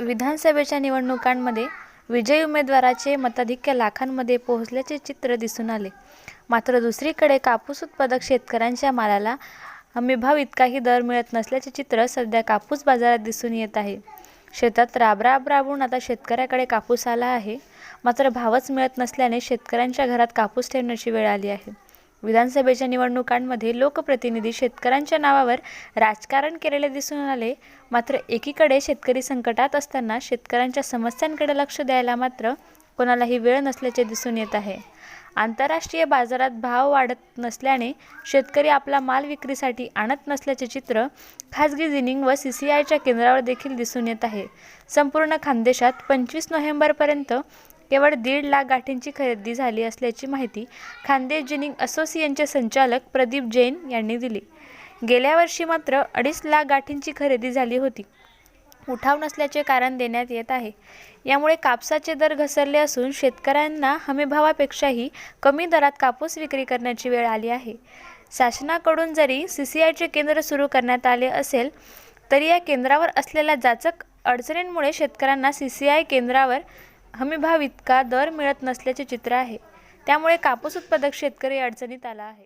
विधानसभेच्या निवडणुकांमध्ये विजयी उमेदवाराचे मताधिक्य लाखांमध्ये पोहोचल्याचे चित्र दिसून आले. मात्र दुसरीकडे कापूस उत्पादक शेतकऱ्यांच्या मालाला हमीभाव इतकाही दर मिळत नसल्याचे चित्र सध्या कापूस बाजारात दिसून येत आहे. शेतात राबराब राबून आता शेतकऱ्याकडे कापूस आला आहे. मात्र भावच मिळत नसल्याने शेतकऱ्यांच्या घरात कापूस ठेवण्याची वेळ आली आहे. विधानसभेच्या निवडणुकांमध्ये लोकप्रतिनिधी शेतकऱ्यांच्या नावावर राजकारण केलेले दिसून आले. मात्र एकीकडे शेतकरी संकटात असताना शेतकऱ्यांच्या समस्यांकडे लक्ष द्यायला मात्र कोणालाही वेळ नसल्याचे दिसून येत आहे. आंतरराष्ट्रीय बाजारात भाव वाढत नसल्याने शेतकरी आपला माल विक्रीसाठी आणत नसल्याचे चित्र खाजगी जिनिंग व सी सी आयच्या केंद्रावर देखील दिसून येत आहे. संपूर्ण खानदेशात पंचवीस नोव्हेंबरपर्यंत केवळ दीड लाख गाठींची खरेदी झाली असल्याची माहिती खानदेश जिनिंग असोसिएशनचे संचालक प्रदीप जैन यांनी दिली. गेल्या वर्षी मात्र अडीच लाख गाठींची खरेदी झाली होती. उठाव नसल्याचे कारण देण्यात येत आहे. यामुळे कापसाचे दर घसरले असून शेतकऱ्यांना हमीभावापेक्षाही कमी दरात कापूस विक्री करण्याची वेळ आली आहे. शासनाकडून जरी सी सी आयचे केंद्र सुरू करण्यात आले असेल तरी या केंद्रावर असलेल्या जाचक अडचणींमुळे शेतकऱ्यांना सी सी आय केंद्रावर हमीभाव इतका दर मिळत नसल्याचे चित्र आहे. त्यामुळे कापूस उत्पादक शेतकरी अडचणीत आला आहे.